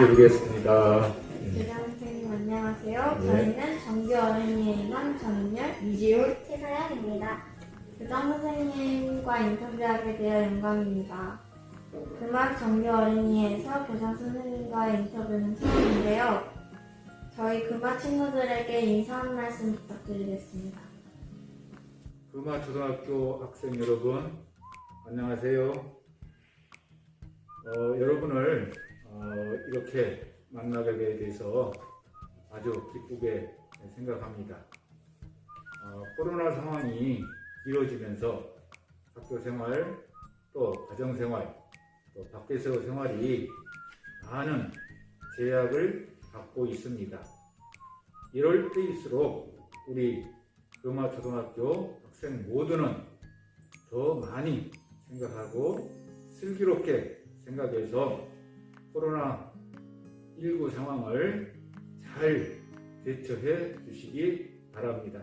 질문을 드리겠습니다. 교장 선생님 안녕하세요. 네. 저희는 정규 어린이의 이만 전율 이지율 최서연입니다. 교장 선생님과 인터뷰하게 되어 영광입니다. 그만 정규 어린이에서 교장 선생님과의 인터뷰는 처음인데요. 저희 그마 친구들에게 인사 한 말씀 부탁드리겠습니다. 금화 초등학교 학생 여러분, 안녕하세요. 어, 여러분을 어, 이렇게 만나게 돼서 아주 기쁘게 생각합니다. 어, 코로나 상황이 길어지면서 학교 생활, 또 가정 생활, 또 밖에서 생활이 많은 제약을 받고 있습니다. 이럴 때일수록 우리 금화 초등학교 학생 모두는 더 많이 생각하고 슬기롭게 생각해서 코로나 19 상황을 잘 대처해 주시기 바랍니다.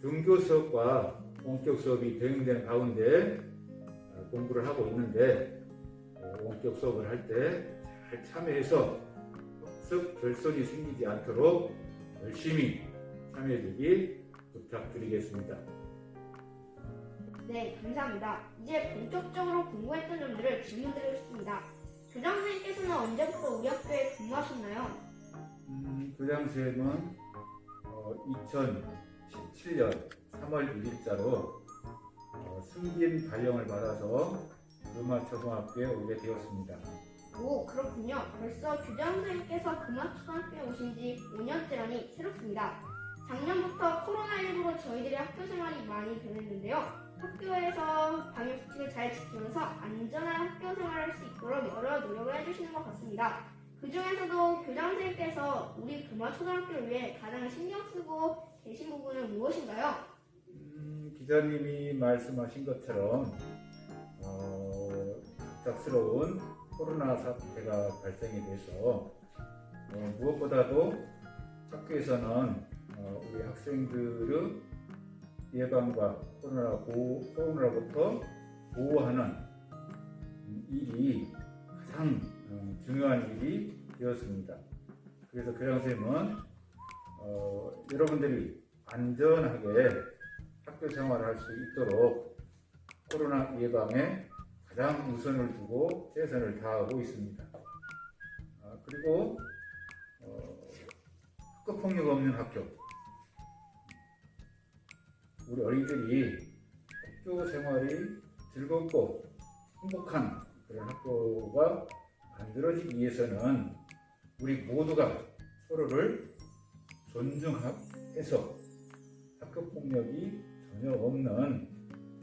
등교 수업과 원격 수업이 병행된 가운데 어, 공부를 하고 있는데 어, 원격 수업을 할 때 잘 참여해서 학습 결손이 생기지 않도록 열심히 참여해 주기 부탁드리겠습니다. 네, 감사합니다. 이제 본격적으로 공부했던 점들을 질문드리겠습니다. 교장 선생님께서는 언제부터 우리 학교에 근무하셨나요? 음, 교장선생님은 어, 2017년 3월 1일자로 어, 승진 발령을 받아서 금화초등학교에 오게 되었습니다. 오, 그렇군요. 벌써 교장 선생님께서 금화초등학교에 오신 지 5년째라니 새롭습니다. 작년부터 코로나19로 저희들의 학교 생활이 많이 변했는데요. 학교에서 방역수칙을 잘 지키면서 안전한 학교 생활을 할 수 있도록 여러 노력을 해주시는 것 같습니다. 그 중에서도 교장 선생님께서 우리 금화 초등학교를 위해 가장 신경 쓰고 계신 부분은 무엇인가요? 음, 기자님이 말씀하신 것처럼 어, 갑작스러운 코로나 사태가 발생이 돼서 어, 무엇보다도 학교에서는 어, 우리 학생들의 예방과 코로나 보호, 코로나로부터 보호하는 음, 일이 가장 어, 중요한 일이 되었습니다. 그래서 교장 선생님은 어, 여러분들이 안전하게 학교 생활을 할 수 있도록 코로나 예방에 가장 우선을 두고 최선을 다하고 있습니다. 아, 그리고 어, 학교 폭력 없는 학교 우리 어린이들이 학교 생활이 즐겁고 행복한 그런 학교가 만들어지기 위해서는 우리 모두가 서로를 존중해서 학교 폭력이 전혀 없는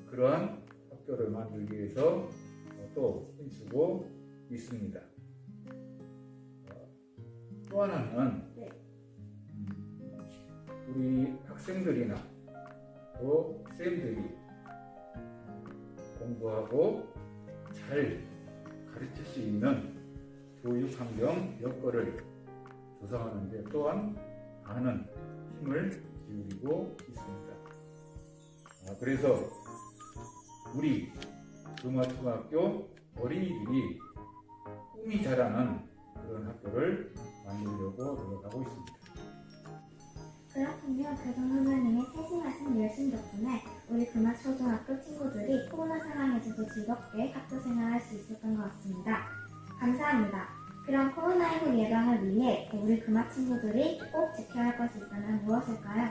그러한 학교를 만들기 위해서 어, 또 힘쓰고 있습니다. 어, 또 하나는 네. 음, 우리 학생들이나 또 쌤들이 공부하고 잘 가르칠 수 있는 교육 환경 여건을 조성하는 데 또한 많은 힘을 기울이고 있습니다. 아, 그래서 우리 금화초등학교 어린이들이 꿈이 자라는 그런 학교를 만들려고 노력하고 있습니다. 그렇군요. 선생님의 세심하신 열심 덕분에 우리 금화초등학교 친구들이 코로나 상황에서도 즐겁게 학교 생활할 수 있었던 것 같습니다. 감사합니다. 그럼 코로나19 예방을 위해 우리 금화 친구들이 꼭 지켜야 할 것이 있다면 무엇일까요?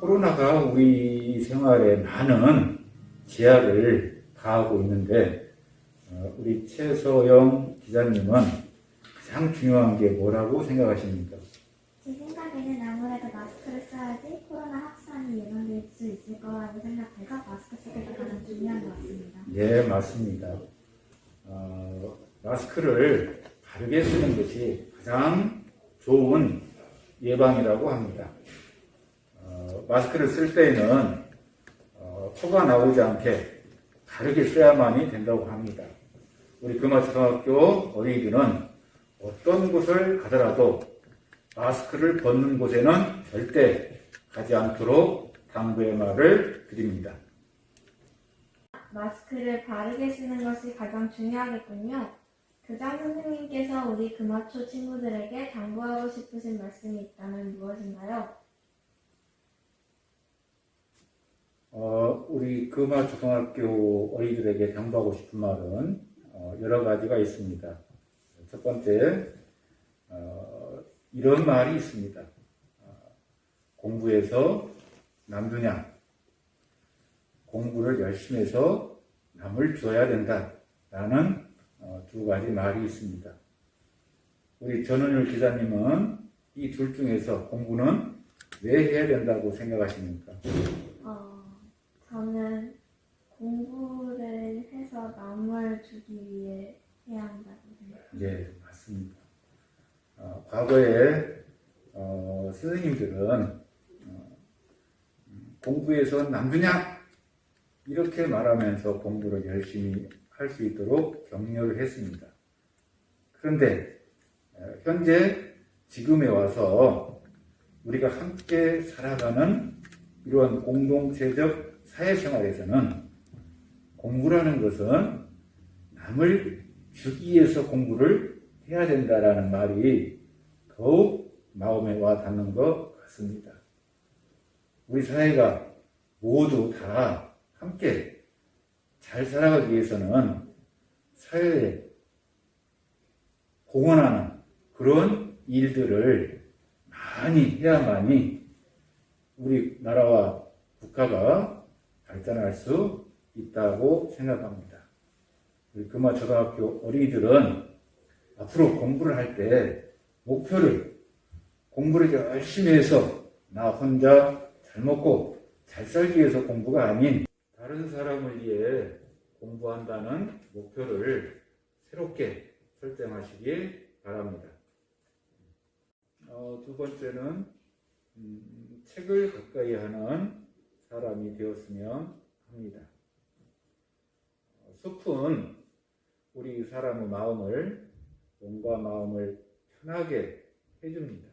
코로나가 우리 생활에 많은 제약을 가하고 있는데 어, 우리 최소영 기자님은 가장 중요한 게 뭐라고 생각하십니까? 제 생각에는 아무래도 마스크를 써야지 코로나 확산이 예방될 수 있을 거라고 생각해서 마스크 쓰기가 가장 중요한 것 같습니다. 예, 맞습니다. 어, 마스크를 바르게 쓰는 것이 가장 좋은 예방이라고 합니다. 어, 마스크를 쓸 때에는 어, 코가 나오지 않게 바르게 써야만이 된다고 합니다. 우리 금화초등학교 어린이들은 어떤 곳을 가더라도 마스크를 벗는 곳에는 절대 가지 않도록 당부의 말을 드립니다. 마스크를 바르게 쓰는 것이 가장 중요하겠군요. 교장 선생님께서 우리 금화초 친구들에게 당부하고 싶으신 말씀이 있다면 무엇인가요? 어, 우리 금화 초등학교 어린이들에게 당부하고 싶은 말은 어, 여러 가지가 있습니다. 첫 번째, 어, 이런 말이 있습니다. 어, 공부해서 남주냐, 공부를 열심히 해서 남을 줘야 된다. 라는 어, 두 가지 말이 있습니다. 우리 전원율 기자님은 이 둘 중에서 공부는 왜 해야 된다고 생각하십니까? 어, 저는 공부를 해서 남을 주기 위해 해야 한다고 생각합니다. 네, 맞습니다. 어, 과거에 어, 선생님들은 어, 음, 공부에서 남주냐 이렇게 말하면서 공부를 열심히 할 수 있도록 격려를 했습니다. 그런데 어, 현재 지금에 와서 우리가 함께 살아가는 이런 공동체적 사회생활에서는 공부라는 것은 남을 주기 위해서 공부를 해야 된다라는 말이 더욱 마음에 와 닿는 것 같습니다. 우리 사회가 모두 다 함께 잘 살아가기 위해서는 사회에 공헌하는 그런 일들을 많이 해야만이 우리 나라와 국가가 발전할 수 있다고 생각합니다. 우리 금화 초등학교 어린이들은 앞으로 공부를 할 때 목표를 공부를 열심히 해서 나 혼자 잘 먹고 잘 살기 위해서 공부가 아닌 다른 사람을 위해 공부한다는 목표를 새롭게 설정하시기 바랍니다. 어, 두 번째는 음, 책을 가까이 하는 사람이 되었으면 합니다. 어, 숲은 우리 사람의 마음을 몸과 마음을 편하게 해줍니다.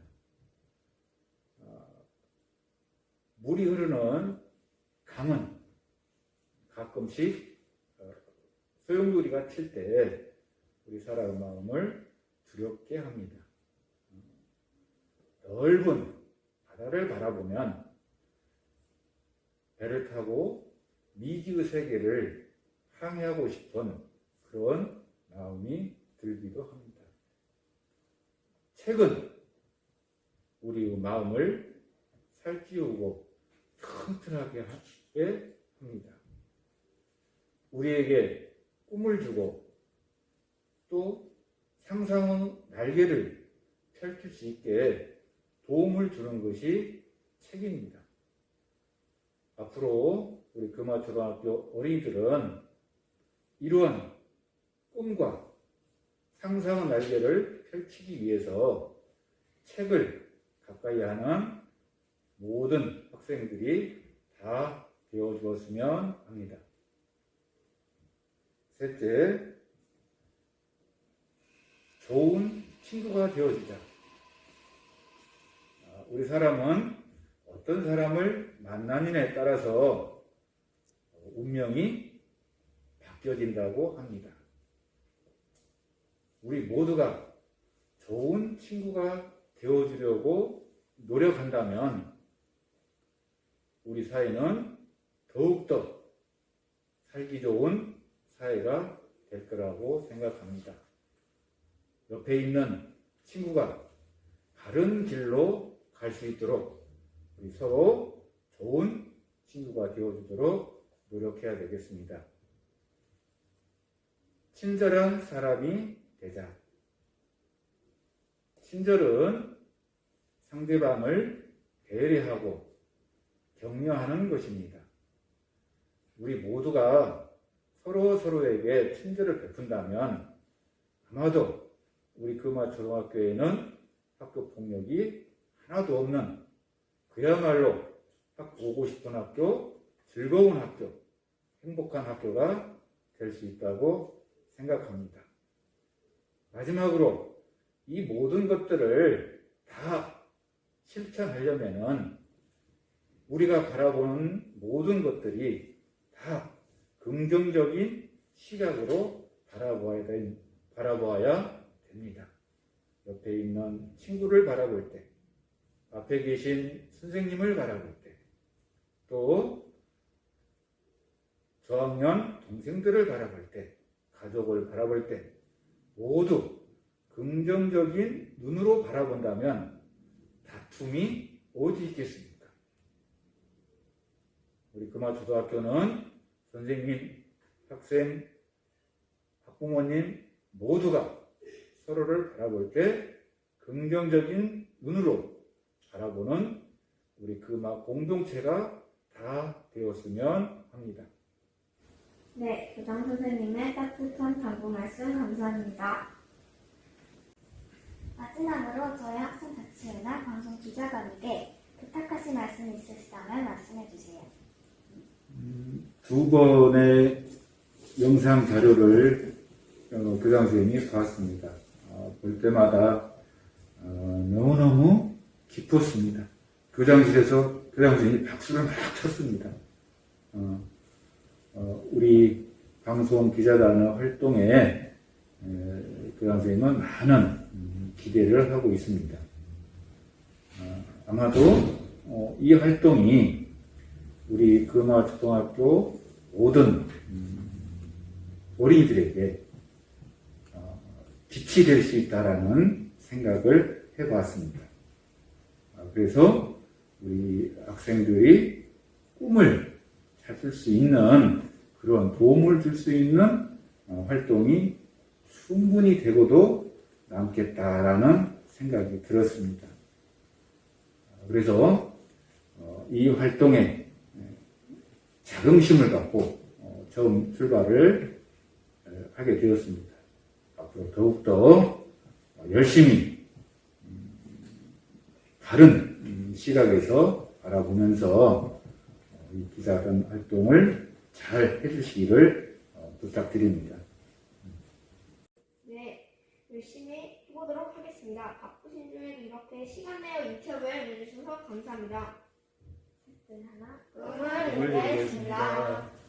어, 물이 흐르는 강은 가끔씩 어, 소용돌이가 칠 때 우리 사람의 마음을 두렵게 합니다. 넓은 바다를 바라보면 배를 타고 미지의 세계를 항해하고 싶은 그런 마음이 들기도 합니다. 책은 우리의 마음을 살찌우고 튼튼하게 하게 합니다. 우리에게 꿈을 주고 또 상상의 날개를 펼칠 수 있게 도움을 주는 것이 책입니다. 앞으로 우리 금화초등학교 어린이들은 이러한 꿈과 상상의 날개를 펼치기 위해서 책을 가까이 하는 모든 학생들이 다 되어주었으면 합니다. 셋째, 좋은 친구가 되어주자. 아, 우리 사람은 어떤 사람을 만나느냐에 따라서 운명이 바뀌어진다고 합니다. 우리 모두가 좋은 친구가 되어주려고 노력한다면 우리 사회는 더욱더 살기 좋은 사회가 될 거라고 생각합니다. 옆에 있는 친구가 바른 길로 갈 수 있도록 우리 서로 좋은 친구가 되어주도록 노력해야 되겠습니다. 친절한 사람이 되자. 친절은 상대방을 배려하고 격려하는 것입니다. 우리 모두가 서로 서로에게 친절을 베푼다면 아마도 우리 금화 초등학교에는 학교 폭력이 하나도 없는 그야말로 학 오고 싶은 학교, 즐거운 학교, 행복한 학교가 될 수 있다고 생각합니다. 마지막으로 이 모든 것들을 다 실천하려면은 우리가 바라보는 모든 것들이 다 긍정적인 시각으로 바라보아야 된- 바라보아야 됩니다. 옆에 있는 친구를 바라볼 때, 앞에 계신 선생님을 바라볼 때, 또 저학년 동생들을 바라볼 때, 가족을 바라볼 때, 모두 긍정적인 눈으로 바라본다면 다툼이 어디 있겠습니까? 우리 금화초등학교는 선생님, 학생, 학부모님 모두가 서로를 바라볼 때 긍정적인 눈으로 바라보는 우리 금화 공동체가 다 되었으면 합니다. 네, 교장 선생님의 따뜻한 당부 말씀 감사합니다. 마지막으로 저희 학생 자치회나 방송 기자관에게 부탁하실 말씀 있으시다면 말씀해 주세요. 두 번의 영상 자료를 어, 교장 선생님이 봤습니다. 어, 볼 때마다 어, 너무너무 기뻤습니다. 교장실에서 교장 선생님이 박수를 막 쳤습니다. 어, 어, 우리 방송 기자단의 활동에 에, 교장 선생님은 많은 음, 기대를 하고 있습니다. 어, 아마도 어, 이 활동이 우리 금화초등학교 모든 음, 어린이들에게 어, 빛이 될 수 있다라는 생각을 해봤습니다. 아, 그래서 우리 학생들이 꿈을 찾을 수 있는 그런 도움을 줄 수 있는 어, 활동이 충분히 되고도 남겠다라는 생각이 들었습니다. 아, 그래서 어, 이 활동에 자긍심을 갖고 어, 처음 출발을 에, 하게 되었습니다. 앞으로 더욱더 열심히 음, 다른 음, 시각에서 바라보면서 어, 이 기자단 활동을 잘 해주시기를 어, 부탁드립니다. 네, 열심히 해보도록 하겠습니다. 바쁘신 중에도 이렇게 시간 내어 인터뷰에 응해주셔서 감사합니다. 네, 하나, 오늘 여기까지입니다.